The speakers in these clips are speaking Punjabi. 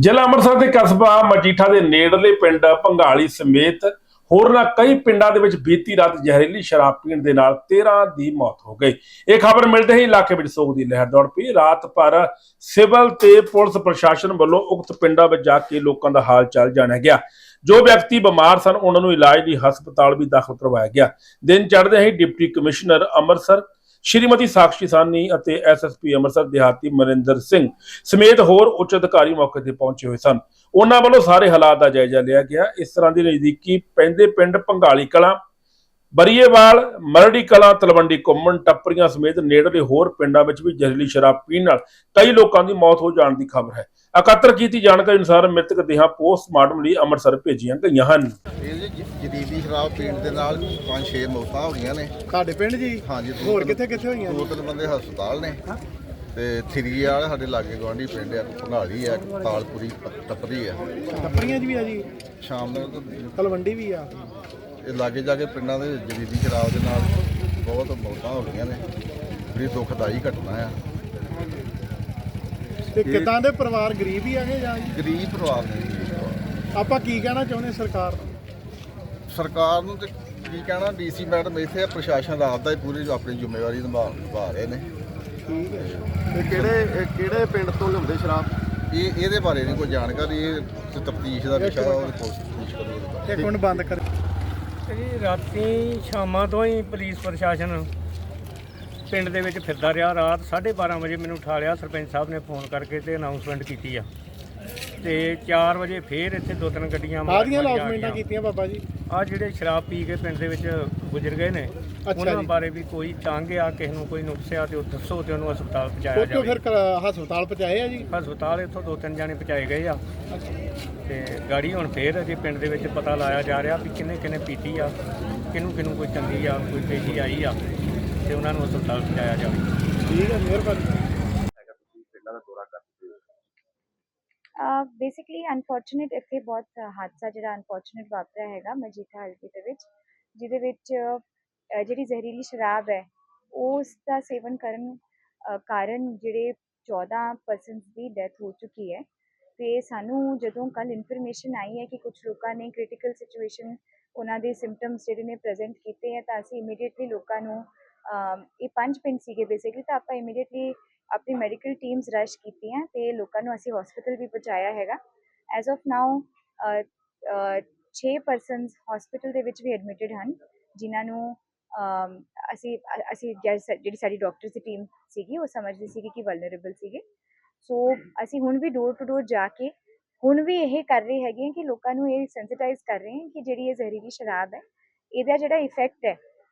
ਜ਼ਿਲ੍ਹਾ ਅੰਮ੍ਰਿਤਸਰ ਦੇ ਕਸਬਾ ਮਜੀਠਾ ਦੇ ਨੇੜਲੇ ਪਿੰਡ ਭੰਗਾਲੀ ਸਮੇਤ ਹੋਰਨਾਂ ਕਈ ਪਿੰਡਾਂ ਦੇ ਵਿੱਚ ਬੀਤੀ ਰਾਤ ਜ਼ਹਿਰੀਲੀ ਸ਼ਰਾਬ ਪੀਣ ਦੇ ਨਾਲ 13 ਦੀ ਮੌਤ ਹੋ ਗਈ। ਇਹ ਖਬਰ ਮਿਲਦੇ ਹੀ ਇਲਾਕੇ ਵਿੱਚ ਸੋਗ ਦੀ ਲਹਿਰ ਦੌੜ ਪਈ। ਰਾਤ ਭਰ ਸਿਵਲ ਤੇ ਪੁਲਿਸ ਪ੍ਰਸ਼ਾਸਨ ਵੱਲੋਂ ਉਕਤ ਪਿੰਡਾਂ ਵਿੱਚ ਜਾ ਕੇ ਲੋਕਾਂ ਦਾ ਹਾਲ ਚਾਲ ਜਾਣਿਆ ਗਿਆ। ਜੋ ਵਿਅਕਤੀ ਬਿਮਾਰ ਸਨ, ਉਹਨਾਂ ਨੂੰ ਇਲਾਜ ਲਈ ਹਸਪਤਾਲ ਵੀ ਦਾਖਲ ਕਰਵਾਇਆ ਗਿਆ। ਦਿਨ ਚੜ੍ਹਦੇ ਹੀ ਡਿਪਟੀ ਕਮਿਸ਼ਨਰ ਅੰਮ੍ਰਿਤਸਰ ਸ਼੍ਰੀਮਤੀ ਸਾਕਸ਼ੀ ਸਾਨੀ ਅਤੇ ਐਸਐਸਪੀ ਅੰਮ੍ਰਿਤਸਰ ਦਿਹਾਤੀ ਮਨਿੰਦਰ ਸਿੰਘ ਸਮੇਤ ਹੋਰ ਉੱਚ ਅਧਿਕਾਰੀ ਮੌਕੇ ਤੇ ਪਹੁੰਚੇ ਹੋਏ ਸਨ। ਉਹਨਾਂ ਵੱਲੋਂ ਸਾਰੇ ਹਾਲਾਤ ਦਾ ਜਾਇਜ਼ਾ ਲਿਆ ਗਿਆ। ਇਸ ਤਰ੍ਹਾਂ ਦੀ ਨਜ਼ਦੀਕੀ ਪੈਂਦੇ ਪਿੰਡ ਭੰਗਾਲੀ ਕਲਾਂ, ਬਰੀਏਵਾਲ, ਮਰੜੀ ਕਲਾਂ, ਤਲਵੰਡੀ ਘੁੰਮਣ, ਟੱਪਰੀਆਂ ਸਮੇਤ ਨੇੜਲੇ ਹੋਰ ਪਿੰਡਾਂ ਵਿੱਚ ਵੀ ਜ਼ਹਿਰੀਲੀ ਸ਼ਰਾਬ ਪੀਣ ਨਾਲ ਕਈ ਲੋਕਾਂ ਦੀ ਮੌਤ ਹੋ ਜਾਣ ਦੀ ਖਬਰ ਹੈ। ਇਕੱਤਰ ਕੀਤੀ ਜਾਣਕਾਰੀ ਅਨੁਸਾਰ ਮ੍ਰਿਤਕ ਦੇਹਾਂ ਪੋਸਟਮਾਰਟਮ ਲਈ ਅੰਮ੍ਰਿਤਸਰ ਭੇਜੀਆਂ ਗਈਆਂ ਹਨ। ਇਹ ਜੀ ਜ- ਜਦੀਦੀ ਸ਼ਰਾਬ ਪੀਣ ਦੇ ਨਾਲ ਪੰਜ ਛੇ ਮੌਤਾਂ ਹੋ ਗਈਆਂ ਨੇ। ਤੁਹਾਡੇ ਪਿੰਡ ਜੀ? ਹਾਂਜੀ ਦੋ ਹੋਰ ਤਿੰਨ- ਕਿੱਥੇ ਕਿੱਥੇ ਹੋਈਆਂ ਦੋ ਤਿੰਨ ਬੰਦੇ ਹਸਪਤਾਲ ਨੇ। ਤੇ ਥਰੀ ਵਾਲੇ ਸਾਡੇ ਲਾਗੇ ਗਵਾਂਢੀ ਪਿੰਡ ਆ ਭੰਗਾਲੀ ਆ ਤਾਲਪੁਰੀ ਪ- ਟੱਪਰੀ ਆ। ਟੱਪਰੀਆਂ 'ਚ ਵੀ ਆ ਜੀ? ਸ਼ਾਮ ਨੂੰ ਤਾਂ ਤਲਵੰਡੀ ਵੀ ਆ? ਇਹ ਲਾਗੇ ਜਾ ਕੇ ਪਿੰਡਾਂ ਦੇ ਜਦੀਦੀ ਸ਼ਰਾਬ ਦੇ ਨਾਲ ਬਹੁਤ ਮੌਤਾਂ ਹੋ ਗਈਆਂ ਨੇ। ਬੜੀ ਦੁਖਦਾਈ ਘਟਨਾ ਆ। ਤੇ ਕਿਦਾਂ ਦੇ ਪਰਿਵਾਰ ਗਰੀਬ ਹੀ ਆਗੇ ਜਾਂ ਜੀ? ਗਰੀਬ ਪਰਿਵਾਰ ਨੇ। ਆਪਾਂ ਕੀ ਕਹਿਣਾ ਚਾਹੁੰਦੇ ਸਰਕਾਰ ਨੂੰ? ਸਰਕਾਰ ਨੂੰ ਤੇ ਕੀ ਕਹਿਣਾ ਡੀਸੀ ਮੈਡਮ ਇੱਥੇ ਆ ਪ੍ਰਸ਼ਾਸਨ ਦਾ ਹੀ ਪੂਰੀ ਆਪਣੀ ਜ਼ਿੰਮੇਵਾਰੀ ਨਿਭਾ ਨਿਭਾ ਰਹੇ ਨੇ। ਠੀਕ ਹੈ। ਤੇ ਕਿਹੜੇ ਇਹ ਕਿਹੜੇ ਪਿੰਡ ਤੋਂ ਲਿਆਉਂਦੇ ਸ਼ਰਾਬ? ਇਹ ਇਹਦੇ ਬਾਰੇ ਨਹੀਂ ਕੋਈ ਜਾਣਕਾਰੀ ਇਹ ਤਫਤੀਸ਼ ਦਾ ਵਿਸ਼ਾ ਉਹ ਪੁਲਿਸ ਤਫਤੀਸ਼ ਕਰੂਗੀ ਇੱਕ ਮਿੰਟ ਬੰਦ ਕਰ। ਜੀ ਰਾਤੀ ਸ਼ਾਮਾਂ ਤੋਂ ਹੀ ਪੁਲਿਸ ਪ੍ਰਸ਼ਾਸਨ ਪਿੰਡ ਦੇ ਵਿੱਚ ਫਿਰਦਾ ਰਿਹਾ ਰਾਤ 12:30 ਵਜੇ ਮੈਨੂੰ ਉਠਾ ਲਿਆ ਸਰਪੰਚ ਸਾਹਿਬ ਨੇ ਫੋਨ ਕਰਕੇ ਤੇ ਅਨਾਉਂਸਮੈਂਟ ਕੀਤੀ ਆ। ਤੇ 4 ਵਜੇ ਫੇਰ ਇੱਥੇ ਦੋ ਤਿੰਨ ਗੱਡੀਆਂ ਆਦੀਆਂ ਲੌਸਮੈਂਟਾਂ ਕੀਤੀਆਂ ਬਾਬਾ ਜੀ? ਆ ਜਿਹੜੇ ਸ਼ਰਾਬ ਪੀ ਕੇ ਪਿੰਡ ਦੇ ਵਿੱਚ ਗੁਜ਼ਰ ਗਏ ਨੇ ਉਹਨਾਂ। ਬਾਰੇ ਵੀ ਕੋਈ ਤੰਗ ਆ ਕਿਸੇ ਨੂੰ ਕੋਈ ਨੁਕਸ ਆ ਤੇ ਉਹ ਦੱਸੋ ਤੇ ਉਹਨੂੰ ਹਸਪਤਾਲ ਪਹੁੰਚਾਇਆ ਜਾਵੇ। ਫਿਰ ਕ- ਹਸਪਤਾਲ ਪਹੁੰਚਾਏ ਆ ਜੀ? ਹਸਪਤਾਲ ਇੱਥੋਂ ਦੋ ਤਿੰਨ ਜਾਣੇ ਪਹੁੰਚਾਏ ਗਏ ਆ। ਤੇ ਗਾੜੀ ਹੁਣ ਫੇਰ ਅਜੇ ਪਿੰਡ ਦੇ ਵਿੱਚ ਪਤਾ ਲਾਇਆ ਜਾ ਰਿਹਾ ਵੀ ਕਿੰਨੇ ਕਿੰਨੇ ਪੀਤੀ ਆ ਕਿਹਨੂੰ ਕਿਹਨੂੰ ਕੋਈ ਚੰਗੀ ਆ ਕੋਈ ਤੇਜ਼ੀ ਆਈ ਆ। ਤੇ ਉਹਨਾਂ ਨੂੰ ਹਸਪਤਾਲ ਪਹੁੰਚਾਇਆ ਜਾਵੇ। ਠੀਕ ਹੈ ਮਿਹਰਬਾਨੀ ਬੇਸਿਕਲੀ ਅਨਫੋਰਚੂਨੇਟ ਇੱਥੇ ਬਹੁਤ ਹਾਦਸਾ ਜਿਹੜਾ ਅਨਫੋਰਚੂਨੇਟ ਵਾਪਰਿਆ ਹੈਗਾ ਮਜੀਠਾ ਹਲਕੇ ਦੇ ਵਿੱਚ ਜਿਹਦੇ ਵਿੱਚ ਅਹ, ਜਿਹੜੀ ਜ਼ਹਿਰੀਲੀ ਸ਼ਰਾਬ ਹੈ ਉਸ ਦਾ ਸੇਵਨ ਕਰਨ ਅਹ, ਕਾਰਨ ਜਿਹੜੇ 14 ਪਰਸਨਸ ਦੀ ਡੈਥ ਹੋ ਚੁੱਕੀ ਹੈ। ਤੇ ਸਾਨੂੰ ਜਦੋਂ ਕੱਲ ਇਨਫੋਰਮੇਸ਼ਨ ਆਈ ਹੈ ਕਿ ਕੁਝ ਲੋਕਾਂ ਨੇ ਕ੍ਰਿਟੀਕਲ ਸਿਚੁਏਸ਼ਨ ਉਹਨਾਂ ਦੇ ਸਿੰਪਟਮਸ ਜਿਹੜੇ ਨੇ ਪ੍ਰੈਜ਼ੈਂਟ ਕੀਤੇ ਹੈ ਤਾਂ ਅਸੀਂ ਇਮੀਡੀਏਟਲੀ ਲੋਕਾਂ ਨੂੰ ਇਹ ਪੰਜ ਪਿੰਡ ਸੀਗੇ ਬੇਸਿਕਲੀ ਤਾਂ ਆਪਾਂ ਇਮੀਡੀਏਟਲੀ ਆਪਣੀ ਮੈਡੀਕਲ ਟੀਮਸ ਰਸ਼ ਕੀਤੀਆਂ ਤੇ ਲੋਕਾਂ ਨੂੰ ਅਸੀਂ ਹਸਪੀਟਲ ਵੀ ਪਹੁੰਚਾਇਆ ਹੈਗਾ। As of now 6 persons hospital ਦੇ ਵਿੱਚ ਵੀ ਐਡਮਿਟਡ ਹਨ, ਜਿਨ੍ਹਾਂ ਨੂੰ ਅਸੀਂ ਅਸੀਂ ਜਿਹੜੀ ਸਾਡੀ ਡਾਕਟਰਸ ਦੀ ਟੀਮ ਸੀਗੀ, ਉਹ ਸਮਝਦੀ ਸੀਗੀ ਕਿ ਵਲਨਰੇਬਲ ਸੀਗੇ। ਸੋ ਅਸੀਂ ਹੁਣ ਵੀ ਡੋਰ ਟੂ ਡੋਰ ਜਾ ਕੇ ਹੁਣ ਵੀ ਇਹ ਕਰ ਰਹੇ ਹੈਗੇ ਹਾਂ ਕਿ ਲੋਕਾਂ ਨੂੰ ਇਹ ਸੈਂਸਿਟਾਈਜ਼ ਕਰ ਰਹੇ ਹਾਂ ਕਿ ਜਿਹੜੀ ਇਹ ਜ਼ਹਿਰੀਲੀ ਸ਼ਰਾਬ ਹੈ, ਇਹਦਾ ਜਿਹੜਾ ਇਫੈਕਟ ਹੈ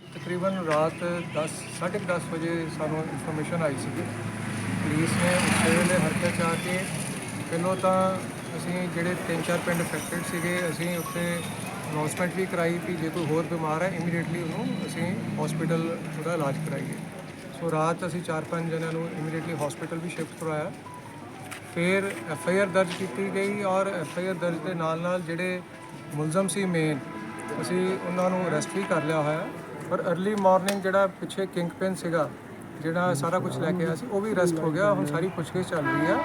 ਤਕਰੀਬਨ ਰਾਤ 10 10:30 ਵਜੇ ਸਾਨੂੰ ਇਨਫੋਰਮੇਸ਼ਨ ਆਈ ਸੀ ਪੁਲਿਸ ਨੇ ਉਸੇ ਵੇਲੇ ਹਰਕਤ 'ਚ ਆ ਕੇ ਪਹਿਲਾਂ ਤਾਂ ਅਸੀਂ ਜਿਹੜੇ ਤਿੰਨ ਚਾਰ ਪਿੰਡ ਅਫੈਕਟਡ ਸੀਗੇ, ਅਸੀਂ ਉੱਥੇ ਅਨਾਉਂਸਮੈਂਟ ਵੀ ਕਰਾਈ ਕਿ ਜੇ ਕੋਈ ਹੋਰ ਬਿਮਾਰ ਹੈ ਇਮੀਡੀਏਟਲੀ ਉਹਨੂੰ ਅਸੀਂ ਹਸਪੀਟਲ ਉਹਦਾ ਇਲਾਜ ਕਰਾਈਏ। ਸੋ ਰਾਤ ਅਸੀਂ ਚਾਰ ਪੰਜ ਜਣਿਆਂ ਨੂੰ ਇਮੀਡੀਏਟਲੀ ਹਸਪੀਟਲ ਵੀ ਸ਼ਿਫਟ ਕਰਵਾਇਆ। ਫਿਰ ਐਫ ਆਈ ਆਰ ਦਰਜ ਕੀਤੀ ਗਈ ਔਰ ਐਫ ਆਈ ਆਰ ਦਰਜ ਦੇ ਨਾਲ ਨਾਲ ਜਿਹੜੇ ਮੁਲਜ਼ਮ ਸੀ ਮੇਨ ਅਸੀਂ ਉਹਨਾਂ ਨੂੰ ਅਰੈਸਟ ਵੀ ਕਰ ਲਿਆ ਹੋਇਆ। ਪਰ अर्ਲੀ ਮਾਰਨਿੰਗ ਜਿਹੜਾ ਪਿੱਛੇ ਕਿੰਗ ਪਿਨ ਸੀਗਾ, ਜਿਹੜਾ ਸਾਰਾ ਕੁਝ ਲੈ ਕੇ ਆਇਆ ਸੀ, ਉਹ ਵੀ ਅਰੈਸਟ ਹੋ ਗਿਆ, ਹੁਣ ਸਾਰੀ ਪੁੱਛਗਿੱਛ ਚੱਲ ਰਹੀ ਆ।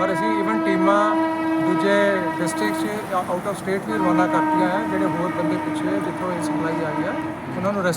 ਔਰ ਅਸੀਂ ਇਵਨ ਟੀਮਾਂ ਦੂਜੇ ਡਿਸਟ੍ਰਿਕਟ 'ਚ ਆਊਟ ਆਫ ਸਟੇਟ ਵੀ ਰਵਾਨਾ ਕਰਤੀਆਂ ਹੈ ਜਿਹੜੇ ਹੋਰ ਬੰਦੇ ਪਿੱਛੇ ਜਿੱਥੋਂ ਇਹ ਸਪਲਾਈ ਆਈ ਆ, ਉਹਨਾਂ ਨੂੰ arrest